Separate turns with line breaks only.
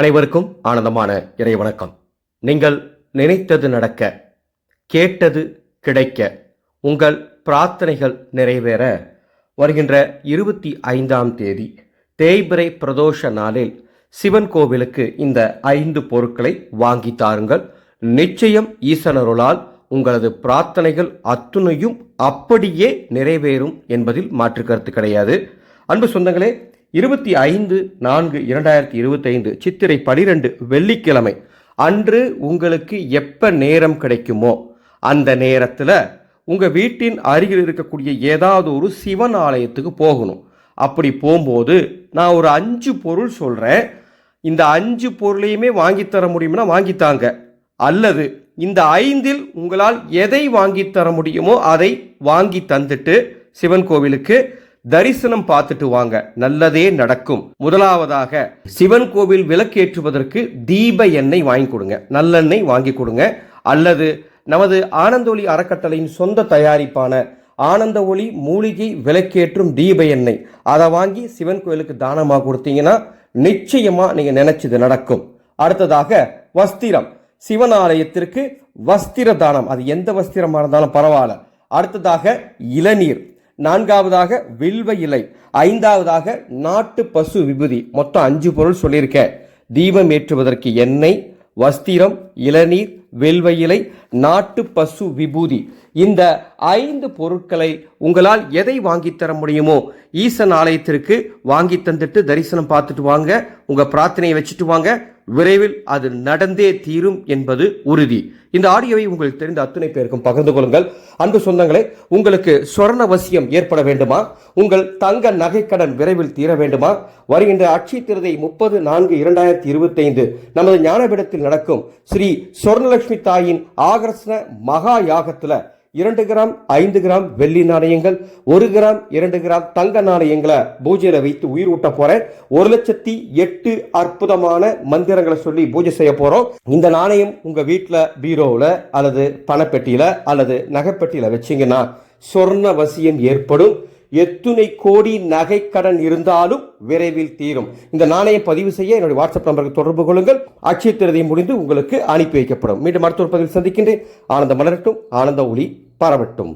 அனைவருக்கும் ஆனந்தமான இறை வணக்கம். நீங்கள் நினைத்தது நடக்க கேட்டது கிடைக்க உங்கள் பிரார்த்தனைகள் நிறைவேற வருகின்ற இருபத்தி ஐந்தாம் தேதி தேய்பிரை பிரதோஷ நாளில் சிவன் கோவிலுக்கு இந்த ஐந்து பொருட்களை வாங்கி தாருங்கள். நிச்சயம் ஈசனருளால் உங்களது பிரார்த்தனைகள் அத்துணையும் அப்படியே நிறைவேறும் என்பதில் மாற்று கருத்து கிடையாது. அன்பு சொந்தங்களே இருபத்தி ஐந்து நான்கு இரண்டாயிரத்தி இருபத்தைந்து சித்திரை பனிரெண்டு வெள்ளிக்கிழமை. அன்று உங்களுக்கு எப்போ நேரம் கிடைக்குமோ அந்த நேரத்தில் உங்கள் வீட்டின் அருகில் இருக்கக்கூடிய ஏதாவது ஒரு சிவன் ஆலயத்துக்கு போகணும். அப்படி போகும்போது நான் ஒரு அஞ்சு பொருள் சொல்கிறேன் இந்த அஞ்சு பொருளையுமே வாங்கித்தர முடியும்னா வாங்கித்தாங்க அல்லது இந்த ஐந்தில் உங்களால் எதை வாங்கித்தர முடியுமோ அதை வாங்கி தந்துட்டு சிவன் கோவிலுக்கு தரிசனம் பார்த்துட்டு வாங்க. நல்லதே நடக்கும். முதலாவதாக சிவன் கோவில் விளக்கேற்றுவதற்கு தீப எண்ணெய் வாங்கி கொடுங்க. நல்லெண்ணெய் வாங்கி கொடுங்க. அல்லது நமது ஆனந்தொளி அறக்கட்டளையின் சொந்த தயாரிப்பான ஆனந்த ஒளி மூலிகை விளக்கேற்றும் தீப எண்ணெய். அதை வாங்கி சிவன் கோவிலுக்கு தானமாக கொடுத்தீங்கன்னா நிச்சயமாக நீங்கள் நினைச்சது நடக்கும். அடுத்ததாக வஸ்திரம். சிவன் ஆலயத்திற்கு வஸ்திர தானம். அது எந்த வஸ்திரமாக இருந்தாலும் பரவாயில்ல. அடுத்ததாக இளநீர். நான்காவதாக வில்வ இலை ஐந்தாவதாக நாட்டு பசு விபூதி. மொத்தம் அஞ்சு பொருள் சொல்லியிருக்கேன் தீபம் ஏற்றுவதற்கு எண்ணெய் வஸ்திரம் இளநீர் வெல்வ இலை நாட்டு பசு விபூதி. இந்த ஐந்து பொருட்களை உங்களால் எதை வாங்கித் தர முடியுமோ ஈசன் ஆலயத்திற்கு வாங்கி தந்துட்டு தரிசனம் பார்த்துட்டு வாங்க. உங்கள் பிரார்த்தனையை வச்சுட்டு வாங்க. விரைவில் அது நடந்தே தீரும் என்பது உறுதி. இந்த ஆடியோவை உங்களுக்கு தெரிந்த அத்துணை பேருக்கும் பகிர்ந்து கொள்ளுங்கள். அன்பு சொந்தங்களே உங்களுக்கு சொர்ணவசியம் ஏற்பட வேண்டுமா? உங்கள் தங்க நகைக்கடன் விரைவில் தீர வேண்டுமா? வருகின்ற அட்சய திருதை முப்பது நான்கு இரண்டாயிரத்தி இருபத்தைந்து நமது ஞானபீடத்தில் நடக்கும் ஸ்ரீ சொர்ணலட்சுமி தாயின் ஆகர்ஷண மகா யாகத்துல இரண்டு கிராம் ஐந்து கிராம் வெள்ளி நாணயங்கள் ஒரு கிராம் இரண்டு கிராம் தங்க நாணயங்களை பூஜையில் வைத்து உயிர் ஊட்ட போறேன். ஒரு லட்சத்தி எட்டு அற்புதமான மந்திரங்களை சொல்லி பூஜை செய்ய போறோம். இந்த நாணயம் உங்க வீட்டில் பீரோவில் அல்லது பணப்பெட்டியில அல்லது நகைப்பெட்டியில வச்சீங்கன்னா சொர்ண வசியம் ஏற்படும். எத்துணை கோடி நகை கடன் இருந்தாலும் விரைவில் தீரும். இந்த நாணயம் பதிவு செய்ய என்னுடைய வாட்ஸ்அப் நம்பருக்கு தொடர்பு கொள்ளுங்கள். அட்சய முடிந்து உங்களுக்கு அனுப்பி வைக்கப்படும். மீண்டும் மருத்துவ பதிவில் சந்திக்கின்றேன். ஆனந்த மலரட்டும் ஆனந்த ஒளி. பரவட்டும்